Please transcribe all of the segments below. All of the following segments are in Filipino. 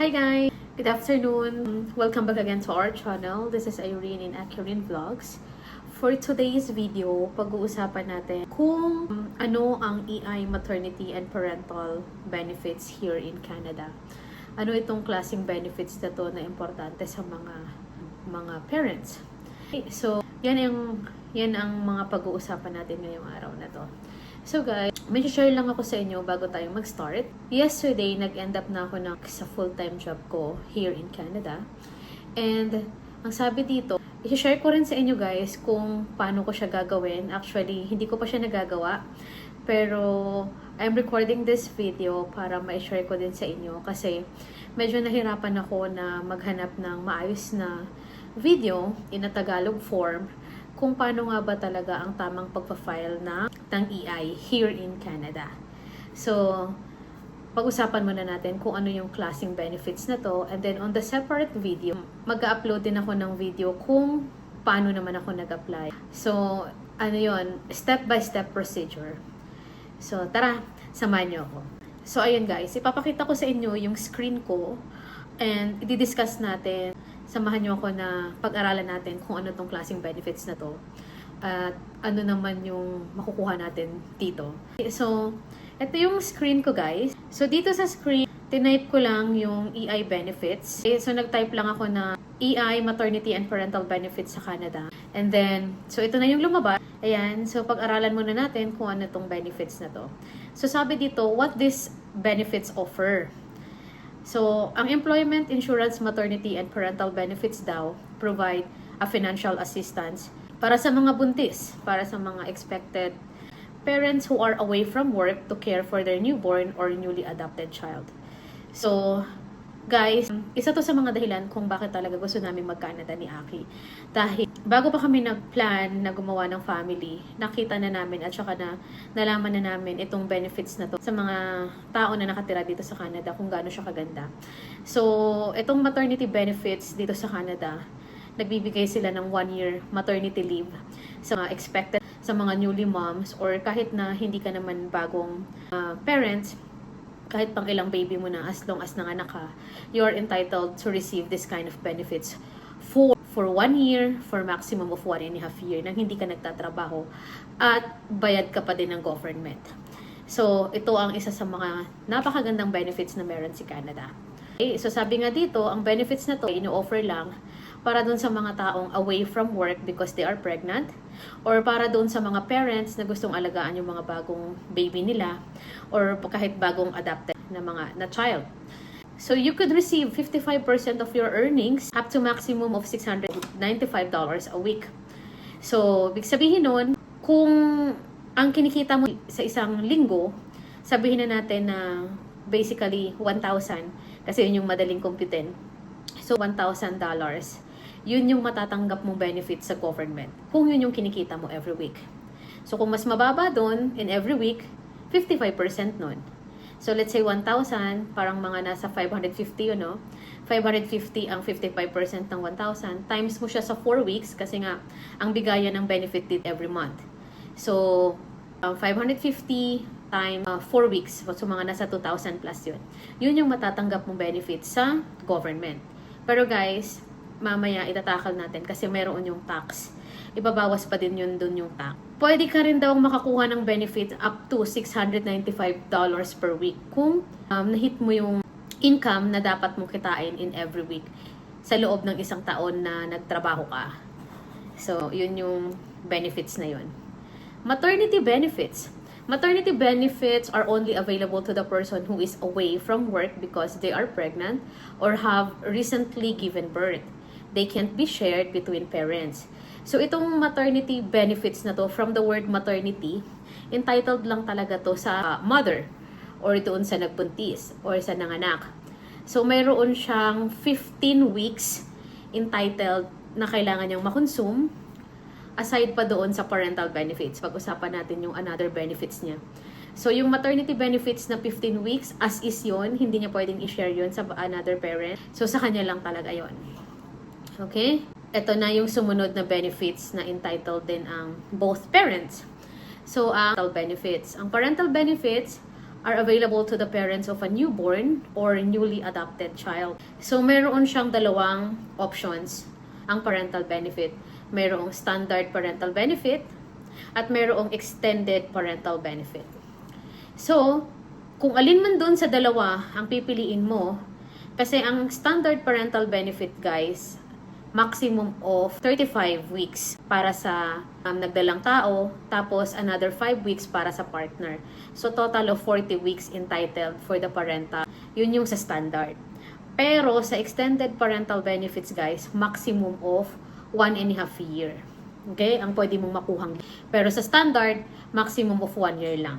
Hi guys! Good afternoon! Welcome back again to our channel. This is Irene in Acurin Vlogs. For today's video, pag-uusapan natin kung um, ano ang EI maternity and parental benefits here in Canada. Ano itong klaseng benefits na to na importante sa mga mga parents. So, yan ang yan ang mga pag-uusapan natin ngayong araw na to. So guys, may share lang ako sa inyo bago tayo mag-start. Yesterday, nag-end up na ako ng, sa full-time job ko here in Canada. And ang sabi dito, i-share ko rin sa inyo guys kung paano ko siya gagawin. Actually, hindi ko pa siya nagagawa. Pero I'm recording this video para ma-share ko din sa inyo kasi medyo nahirapan ako na maghanap ng maayos na video in a Tagalog form kung paano nga ba talaga ang tamang pagpa-file na ng EI here in Canada. So, pag-usapan muna natin kung ano yung klaseng benefits na to. And then on the separate video, mag-upload din ako ng video kung paano naman ako nag-apply. So, ano yon step-by-step procedure. So, tara, samahan niyo ako. So, ayun guys, ipapakita ko sa inyo yung screen ko and i-discuss natin samahan niyo ako na pag-aralan natin kung ano tong klaseng benefits na to at ano naman yung makukuha natin dito. So, ito yung screen ko guys. So, dito sa screen, tinype ko lang yung EI benefits. Okay, So, nag-type lang ako na EI, maternity and parental benefits sa Canada. And then, so ito na yung lumabas. Ayan, so pag-aralan muna natin kung ano tong benefits na to. So, sabi dito, what these benefits offer. So, ang employment insurance, maternity, and parental benefits daw provide a financial assistance para sa mga buntis, para sa mga expected parents who are away from work to care for their newborn or newly adopted child. So, guys, isa to sa mga dahilan kung bakit talaga gusto namin mag-Canada ni Aki. Dahil bago pa kami nag-plan na gumawa ng family, nakita na namin at saka na nalaman na namin itong benefits na to sa mga tao na nakatira dito sa Canada kung gaano siya kaganda. So, itong maternity benefits dito sa Canada, nagbibigay sila ng one year maternity leave sa mga expected sa mga newly moms or kahit na hindi ka naman bagong uh, parents kahit pang ilang baby mo na as long as nanganak ka, you are entitled to receive this kind of benefits for for one year, for maximum of one and a half year nang hindi ka nagtatrabaho at bayad ka pa din ng government. So, ito ang isa sa mga napakagandang benefits na meron si Canada. Okay, so sabi nga dito, ang benefits na to, ino-offer lang para doon sa mga taong away from work because they are pregnant or para doon sa mga parents na gustong alagaan yung mga bagong baby nila or kahit bagong adopted na mga na child. So you could receive 55% of your earnings up to maximum of $695 a week. So, big sabihin nun, kung ang kinikita mo sa isang linggo, sabihin na natin na basically 1,000 kasi yun yung madaling kumpitin. So, $1,000 yun yung matatanggap mong benefit sa government. Kung yun yung kinikita mo every week. So, kung mas mababa doon in every week, 55% nun. So, let's say 1,000, parang mga nasa 550 yun, no? 550 ang 55% ng 1,000. Times mo siya sa 4 weeks kasi nga, ang bigayan ng benefit did every month. So, uh, 550 times uh, 4 weeks. So, mga nasa 2,000 plus yun. Yun yung matatanggap mong benefit sa government. Pero guys, mamaya itatakal natin kasi meron yung tax. Ibabawas pa din yun dun yung tax. Pwede ka rin daw makakuha ng benefit up to $695 per week kung um, nahit mo yung income na dapat mong kitain in every week sa loob ng isang taon na nagtrabaho ka. So, yun yung benefits na yun. Maternity benefits. Maternity benefits are only available to the person who is away from work because they are pregnant or have recently given birth they can't be shared between parents. So itong maternity benefits na to from the word maternity, entitled lang talaga to sa mother or doon sa nagbuntis or sa nanganak. So mayroon siyang 15 weeks entitled na kailangan niyang makonsume aside pa doon sa parental benefits. Pag-usapan natin yung another benefits niya. So, yung maternity benefits na 15 weeks, as is yon hindi niya pwedeng i-share yon sa another parent. So, sa kanya lang talaga yon Okay? Ito na yung sumunod na benefits na entitled din ang both parents. So, ang parental benefits. Ang parental benefits are available to the parents of a newborn or newly adopted child. So, meron siyang dalawang options ang parental benefit. Merong standard parental benefit at merong extended parental benefit. So, kung alin man doon sa dalawa ang pipiliin mo, kasi ang standard parental benefit guys, maximum of 35 weeks para sa um, nagdalang tao, tapos another 5 weeks para sa partner. So total of 40 weeks entitled for the parental. Yun yung sa standard. Pero sa extended parental benefits guys, maximum of 1 and a half year. Okay? Ang pwede mong makuhang. Pero sa standard, maximum of 1 year lang.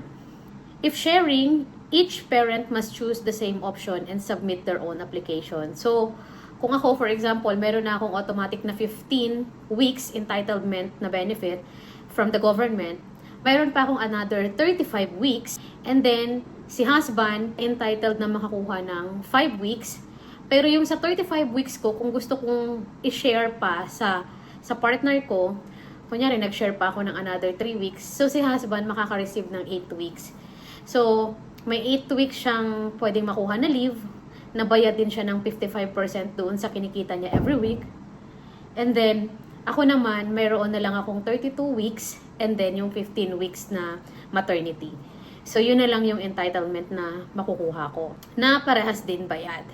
If sharing, each parent must choose the same option and submit their own application. So, kung ako, for example, meron na akong automatic na 15 weeks entitlement na benefit from the government, mayroon pa akong another 35 weeks, and then, si husband entitled na makakuha ng 5 weeks, pero yung sa 35 weeks ko, kung gusto kong i-share pa sa sa partner ko, kunyari nag-share pa ako ng another 3 weeks, so si husband makaka-receive ng 8 weeks. So, may 8 weeks siyang pwedeng makuha na leave, nabayad din siya ng 55% doon sa kinikita niya every week. And then, ako naman, mayroon na lang akong 32 weeks and then yung 15 weeks na maternity. So, yun na lang yung entitlement na makukuha ko na parehas din bayad.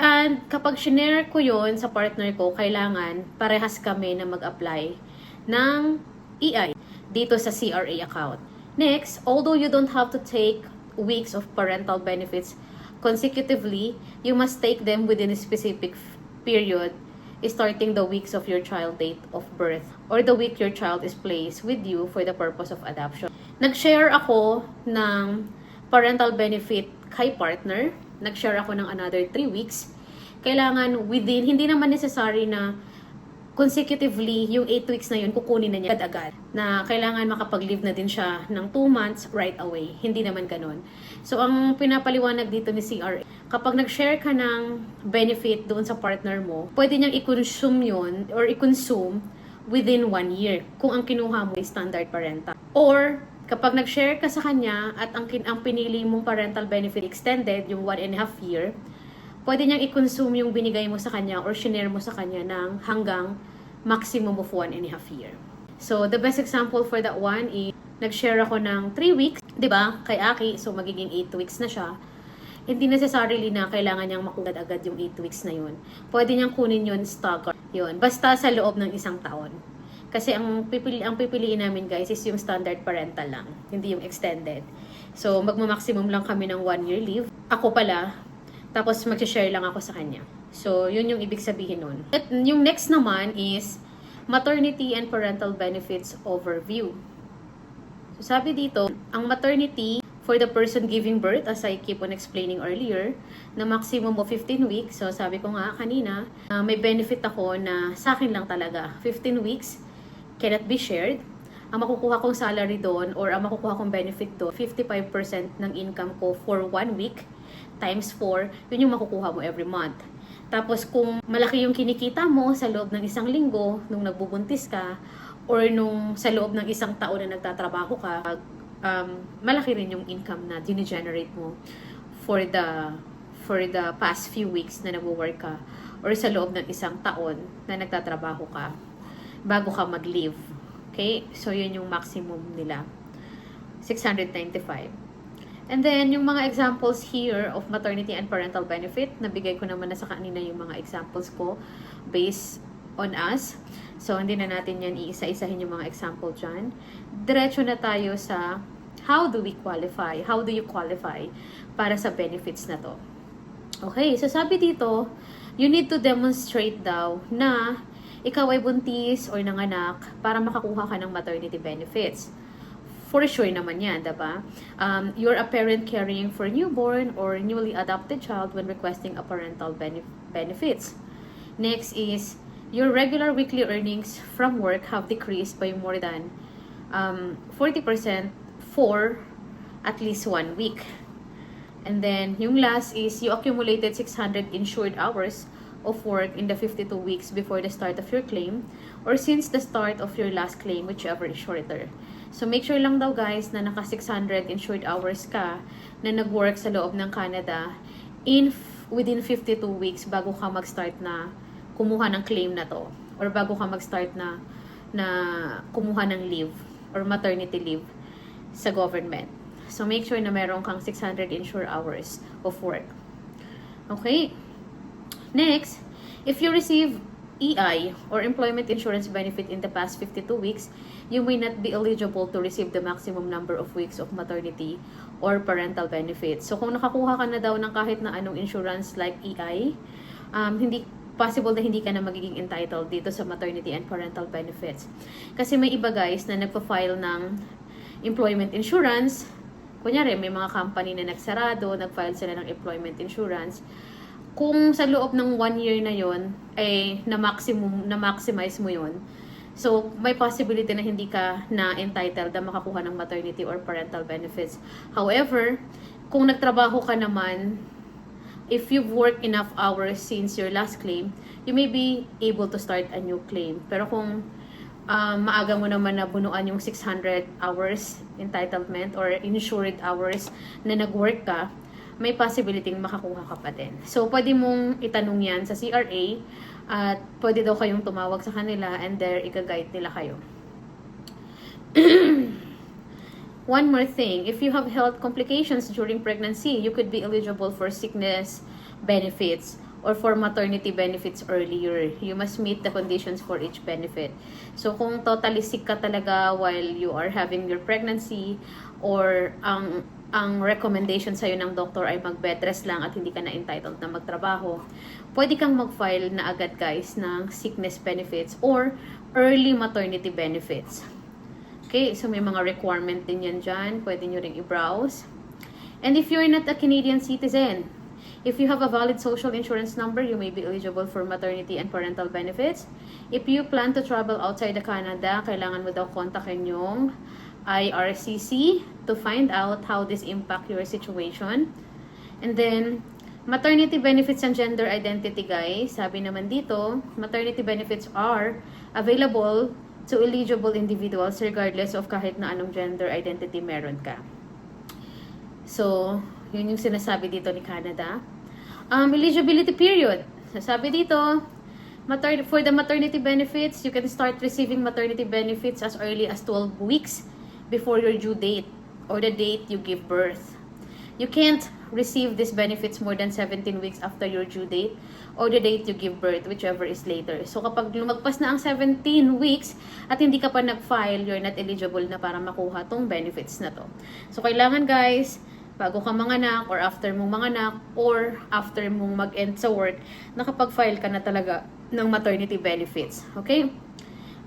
And kapag shinare ko yon sa partner ko, kailangan parehas kami na mag-apply ng EI dito sa CRA account. Next, although you don't have to take weeks of parental benefits consecutively, you must take them within a specific period starting the weeks of your child date of birth or the week your child is placed with you for the purpose of adoption. Nag-share ako ng parental benefit kay partner. Nag-share ako ng another 3 weeks. Kailangan within, hindi naman necessary na consecutively, yung 8 weeks na yun, kukunin na niya agad-agad. Na kailangan makapag-leave na din siya ng 2 months right away. Hindi naman ganun. So, ang pinapaliwanag dito ni CRA, kapag nag-share ka ng benefit doon sa partner mo, pwede niyang i-consume yun or i-consume within 1 year kung ang kinuha mo ay standard parental. Or, kapag nag-share ka sa kanya at ang, ang pinili mong parental benefit extended, yung 1 and a half year, pwede niyang i-consume yung binigay mo sa kanya or shinare mo sa kanya ng hanggang maximum of 1 and a half year. So, the best example for that one is, nag-share ako ng 3 weeks, di ba, kay Aki, so magiging 8 weeks na siya. Hindi necessarily na kailangan niyang makuha agad yung 8 weeks na yun. Pwede niyang kunin yun stagger. Yun, basta sa loob ng isang taon. Kasi ang pipili ang pipiliin namin guys is yung standard parental lang, hindi yung extended. So magma-maximum lang kami ng 1 year leave. Ako pala, tapos mag-share lang ako sa kanya. So, yun yung ibig sabihin nun. At yung next naman is maternity and parental benefits overview. So, sabi dito, ang maternity for the person giving birth, as I keep on explaining earlier, na maximum of 15 weeks. So, sabi ko nga kanina, uh, may benefit ako na sa akin lang talaga. 15 weeks cannot be shared. Ang makukuha kong salary doon or ang makukuha kong benefit doon, 55% ng income ko for one week times 4, yun yung makukuha mo every month. Tapos kung malaki yung kinikita mo sa loob ng isang linggo nung nagbubuntis ka or nung sa loob ng isang taon na nagtatrabaho ka, um, malaki rin yung income na dine-generate mo for the for the past few weeks na nagwo-work ka or sa loob ng isang taon na nagtatrabaho ka bago ka mag-leave. Okay? So, yun yung maximum nila. 695. And then, yung mga examples here of maternity and parental benefit, nabigay ko naman na sa kanina yung mga examples ko based on us. So, hindi na natin yan iisa-isahin yung mga example dyan. Diretso na tayo sa how do we qualify? How do you qualify para sa benefits na to? Okay, so sabi dito, you need to demonstrate daw na ikaw ay buntis or nanganak para makakuha ka ng maternity benefits for sure naman yan, diba? Um, you're a parent caring for newborn or newly adopted child when requesting a parental benef- benefits. Next is, your regular weekly earnings from work have decreased by more than um, 40% for at least one week. And then, yung last is, you accumulated 600 insured hours of work in the 52 weeks before the start of your claim or since the start of your last claim, whichever is shorter. So, make sure lang daw guys na naka 600 insured hours ka na nag-work sa loob ng Canada in within 52 weeks bago ka mag-start na kumuha ng claim na to or bago ka mag-start na na kumuha ng leave or maternity leave sa government. So, make sure na meron kang 600 insured hours of work. Okay? Next, if you receive EI or employment insurance benefit in the past 52 weeks, you may not be eligible to receive the maximum number of weeks of maternity or parental benefits. So kung nakakuha ka na daw ng kahit na anong insurance like EI, um, hindi possible na hindi ka na magiging entitled dito sa maternity and parental benefits. Kasi may iba guys na nagpa-file ng employment insurance. Kunyari, may mga company na nagsarado, nag-file sila ng employment insurance kung sa loob ng one year na yon ay na maximum na maximize mo yon so may possibility na hindi ka na entitled na makakuha ng maternity or parental benefits. However kung nagtrabaho ka naman if you've worked enough hours since your last claim you may be able to start a new claim. Pero kung um, maaga mo naman na bunuan yung 600 hours entitlement or insured hours na nag-work ka, may possibility makakuha ka pa din. So, pwede mong itanong yan sa CRA at pwede daw kayong tumawag sa kanila and there, ika-guide nila kayo. One more thing, if you have health complications during pregnancy, you could be eligible for sickness benefits or for maternity benefits earlier. You must meet the conditions for each benefit. So kung totally sick ka talaga while you are having your pregnancy or ang ang recommendation sa'yo ng doktor ay mag-bed rest lang at hindi ka na entitled na magtrabaho, pwede kang mag-file na agad guys ng sickness benefits or early maternity benefits. Okay, so may mga requirement din yan dyan. Pwede nyo rin i-browse. And if you're not a Canadian citizen, if you have a valid social insurance number, you may be eligible for maternity and parental benefits. If you plan to travel outside the Canada, kailangan mo daw kontakin yung IRCC to find out how this impact your situation. And then, maternity benefits and gender identity, guys. Sabi naman dito, maternity benefits are available to eligible individuals regardless of kahit na anong gender identity meron ka. So, yun yung sinasabi dito ni Canada. Um, eligibility period. Sasabi dito, mater- for the maternity benefits, you can start receiving maternity benefits as early as 12 weeks before your due date or the date you give birth. You can't receive these benefits more than 17 weeks after your due date or the date you give birth, whichever is later. So kapag lumagpas na ang 17 weeks at hindi ka pa nag-file, you're not eligible na para makuha tong benefits na to. So kailangan guys, bago ka manganak or after mong manganak or after mong mag-end sa work, nakapag-file ka na talaga ng maternity benefits. Okay?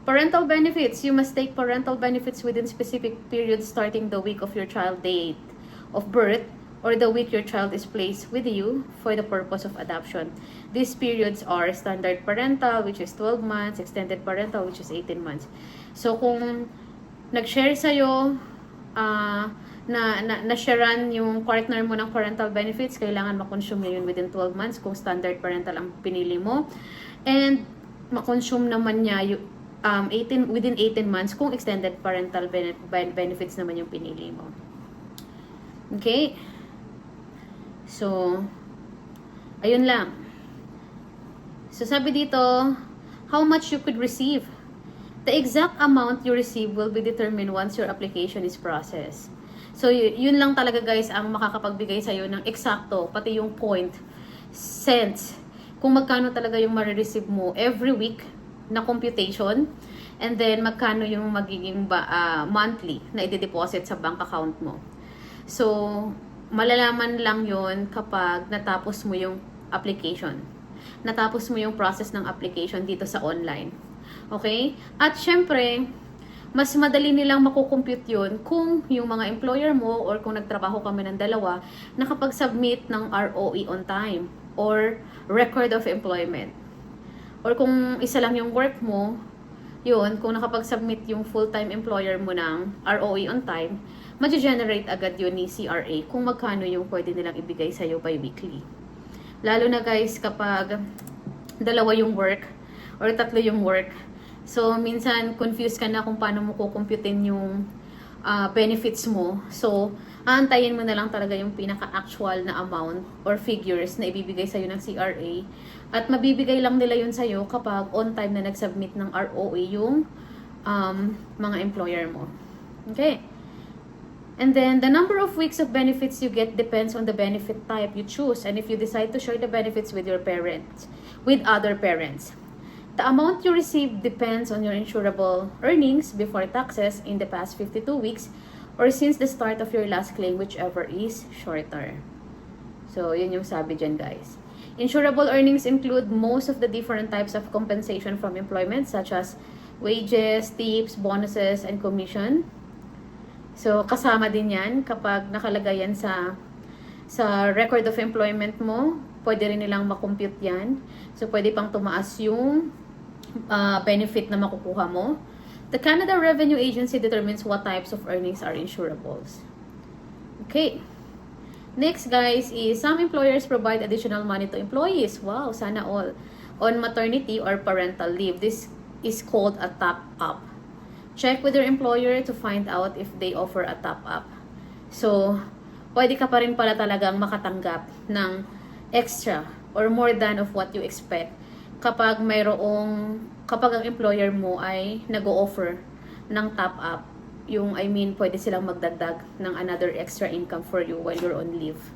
Parental benefits. You must take parental benefits within specific periods starting the week of your child date of birth or the week your child is placed with you for the purpose of adoption. These periods are standard parental, which is 12 months, extended parental, which is 18 months. So, kung nag-share sa'yo, ah, na, na, na-sharean yung partner mo ng parental benefits, kailangan makonsume yun within 12 months kung standard parental ang pinili mo. And, makonsume naman niya yung um, 18, within 18 months kung extended parental bene- ben- benefits naman yung pinili mo. Okay? So, ayun lang. So, sabi dito, how much you could receive. The exact amount you receive will be determined once your application is processed. So, yun lang talaga guys ang makakapagbigay sa'yo ng eksakto, pati yung point, cents, kung magkano talaga yung marireceive mo every week na computation, and then magkano yung magiging ba, ah, monthly na i-deposit sa bank account mo. So, malalaman lang yon kapag natapos mo yung application. Natapos mo yung process ng application dito sa online. Okay? At syempre, mas madali nilang makukompute yun kung yung mga employer mo or kung nagtrabaho kami ng dalawa, nakapag-submit ng ROE on time or record of employment. Or kung isa lang yung work mo, yun, kung nakapag-submit yung full-time employer mo ng ROE on time, ma-generate agad yun ni CRA kung magkano yung pwede nilang ibigay sa'yo by weekly. Lalo na guys, kapag dalawa yung work or tatlo yung work, so minsan confused ka na kung paano mo kukumputin yung ah, benefits mo. So, aantayin mo na lang talaga yung pinaka-actual na amount or figures na ibibigay sa'yo ng CRA. At mabibigay lang nila yun sa'yo kapag on time na nag-submit ng ROA yung um, mga employer mo. Okay? And then, the number of weeks of benefits you get depends on the benefit type you choose and if you decide to share the benefits with your parents, with other parents. The amount you receive depends on your insurable earnings before taxes in the past 52 weeks or since the start of your last claim, whichever is shorter. So, yun yung sabi dyan, guys. Insurable earnings include most of the different types of compensation from employment such as wages, tips, bonuses, and commission. So, kasama din yan kapag nakalagay yan sa sa record of employment mo, pwede rin nilang makompute yan. So, pwede pang tumaas yung uh, benefit na makukuha mo. The Canada Revenue Agency determines what types of earnings are insurables. Okay. Next, guys, is some employers provide additional money to employees. Wow, sana all. On maternity or parental leave. This is called a top-up. Check with your employer to find out if they offer a top-up. So, pwede ka pa rin pala talagang makatanggap ng extra or more than of what you expect kapag mayroong kapag ang employer mo ay nag-o-offer ng top-up yung I mean pwede silang magdagdag ng another extra income for you while you're on leave.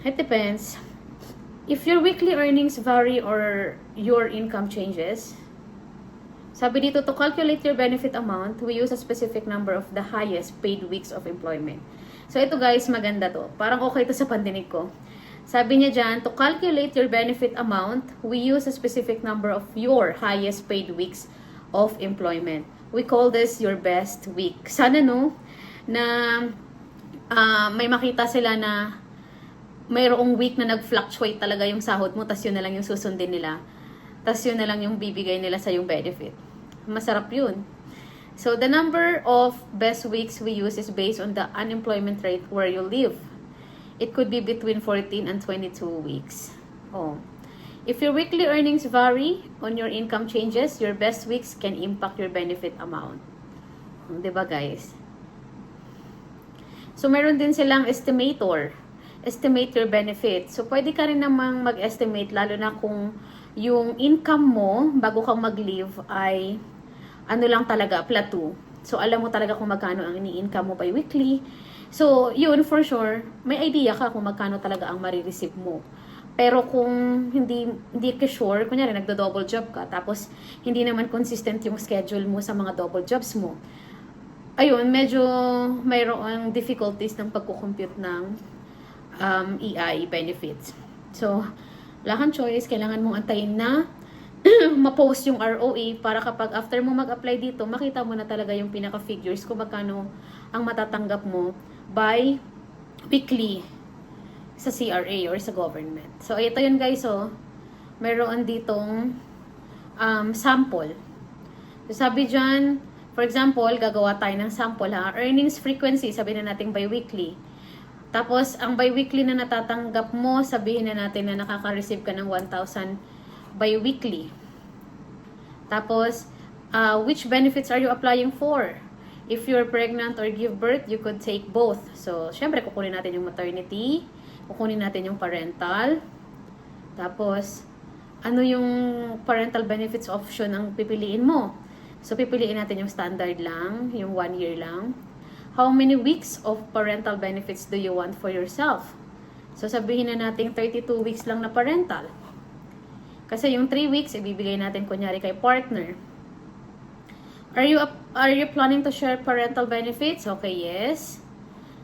It depends. If your weekly earnings vary or your income changes, sabi dito, to calculate your benefit amount, we use a specific number of the highest paid weeks of employment. So, ito guys, maganda to. Parang okay to sa pandinig ko. Sabi niya dyan, to calculate your benefit amount, we use a specific number of your highest paid weeks of employment. We call this your best week. Sana no, na ah, may makita sila na mayroong week na nag-fluctuate talaga yung sahod mo, tas yun na lang yung susundin nila. Tas yun na lang yung bibigay nila sa yung benefit. Masarap yun. So, the number of best weeks we use is based on the unemployment rate where you live. It could be between 14 and 22 weeks. Oh. If your weekly earnings vary on your income changes, your best weeks can impact your benefit amount. Hmm, 'Di ba, guys? So, meron din silang estimator. Estimate your benefit. So, pwede ka rin namang mag-estimate, lalo na kung yung income mo, bago kang mag-leave, ay ano lang talaga, plateau. So, alam mo talaga kung magkano ang ini-income mo by weekly. So, yun, for sure, may idea ka kung magkano talaga ang marireceive mo. Pero kung hindi hindi ka sure, kunyari nagdo-double job ka, tapos hindi naman consistent yung schedule mo sa mga double jobs mo, ayun, medyo mayroong difficulties ng pagkukompute ng um, EI benefits. So, wala choice, kailangan mong antayin na ma-post yung ROA para kapag after mo mag-apply dito, makita mo na talaga yung pinaka-figures kung magkano ang matatanggap mo by weekly sa CRA or sa government. So, ito yun guys, oh. Meron ditong um, sample. So, sabi dyan, for example, gagawa tayo ng sample ha. Earnings frequency, sabi na natin bi-weekly. Tapos, ang bi-weekly na natatanggap mo, sabihin na natin na nakaka-receive ka ng 1,000 bi-weekly. Tapos, uh, which benefits are you applying for? If you're pregnant or give birth, you could take both. So, syempre, kukunin natin yung maternity, kukunin natin yung parental, tapos, ano yung parental benefits option ang pipiliin mo? So, pipiliin natin yung standard lang, yung one year lang. How many weeks of parental benefits do you want for yourself? So, sabihin na natin 32 weeks lang na parental. Kasi yung 3 weeks, ibibigay natin kunyari kay partner. Are you are you planning to share parental benefits? Okay, yes.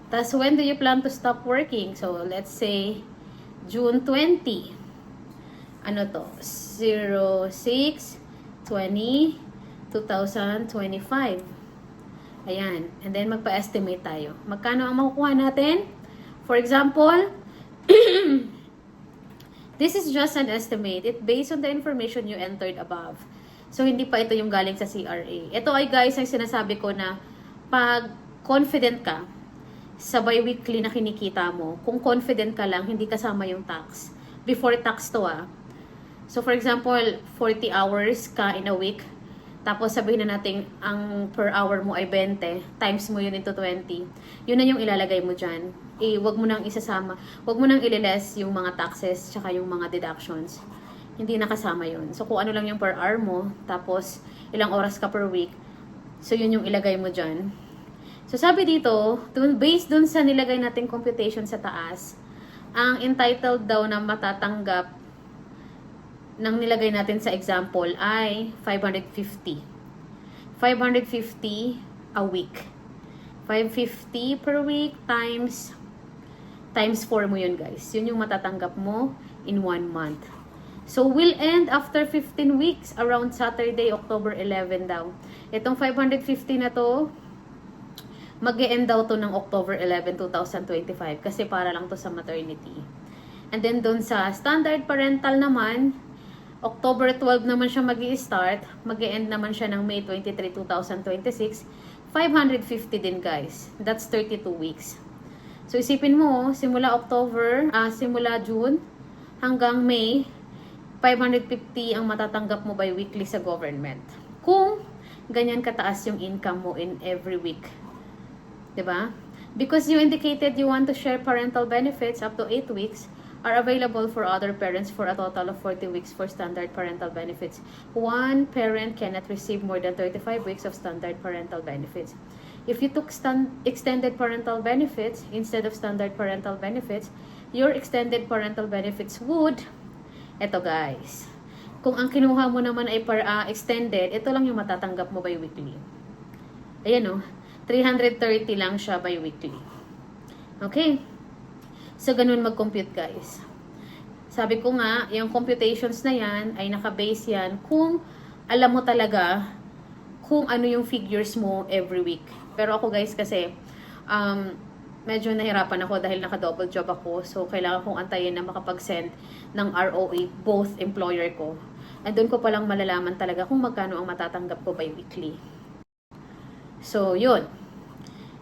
Tapos, when do you plan to stop working? So, let's say, June 20. Ano to? 06, 20, 2025. Ayan. And then, magpa-estimate tayo. Magkano ang makukuha natin? For example, this is just an estimate. It based on the information you entered above. So, hindi pa ito yung galing sa CRA. Ito ay guys, ang sinasabi ko na pag confident ka sa bi-weekly na kinikita mo, kung confident ka lang, hindi kasama yung tax. Before tax to ah. So, for example, 40 hours ka in a week. tapos sabihin na natin ang per hour mo ay 20, times mo yun into 20. Yun na yung ilalagay mo dyan. Eh, wag mo nang isasama, wag mo nang ililes yung mga taxes tsaka yung mga deductions. Hindi nakasama yun. So, kung ano lang yung per hour mo, tapos ilang oras ka per week, so yun yung ilagay mo dyan. So, sabi dito, dun, based dun sa nilagay nating computation sa taas, ang entitled daw na matatanggap nang nilagay natin sa example ay 550. 550 a week. 550 per week times times 4 mo yun guys. Yun yung matatanggap mo in one month. So, we'll end after 15 weeks around Saturday, October 11 daw. Itong 550 na to, mag end daw to ng October 11, 2025 kasi para lang to sa maternity. And then doon sa standard parental naman, October 12 naman siya mag start mag end naman siya ng May 23, 2026. 550 din guys. That's 32 weeks. So isipin mo, simula October, ah, simula June hanggang May, 550 ang matatanggap mo by weekly sa government. Kung ganyan kataas yung income mo in every week. ba? Because you indicated you want to share parental benefits up to 8 weeks are available for other parents for a total of 40 weeks for standard parental benefits. One parent cannot receive more than 35 weeks of standard parental benefits. If you took extended parental benefits instead of standard parental benefits, your extended parental benefits would eto guys. Kung ang kinuha mo naman ay para ah, extended, ito lang yung matatanggap mo by weekly. Ayan o, 330 lang siya by weekly. Okay? So, ganun mag-compute guys. Sabi ko nga, yung computations na yan ay nakabase yan kung alam mo talaga kung ano yung figures mo every week. Pero ako guys kasi, um, medyo nahirapan ako dahil naka-double job ako. So, kailangan kong antayin na makapag-send ng ROA both employer ko. And doon ko palang malalaman talaga kung magkano ang matatanggap ko by weekly. So, yun.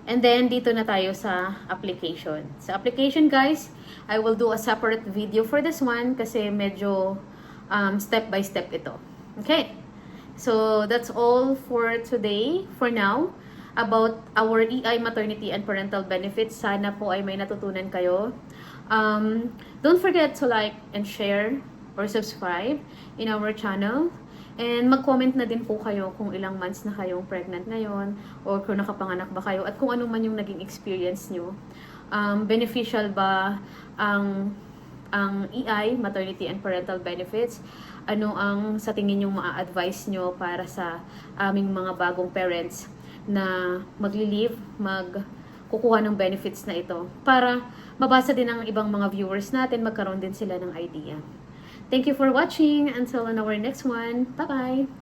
And then, dito na tayo sa application. Sa application, guys, I will do a separate video for this one kasi medyo um, step by step ito. Okay? So, that's all for today, for now, about our EI maternity and parental benefits. Sana po ay may natutunan kayo. Um, don't forget to like and share or subscribe in our channel. And mag-comment na din po kayo kung ilang months na kayong pregnant ngayon or kung nakapanganak ba kayo at kung ano man yung naging experience nyo. Um, beneficial ba ang ang EI, maternity and parental benefits? Ano ang sa tingin yung maa-advise nyo para sa aming mga bagong parents na magli-leave, mag kukuha ng benefits na ito para mabasa din ng ibang mga viewers natin, magkaroon din sila ng idea. Thank you for watching. Until on our next one. Bye-bye.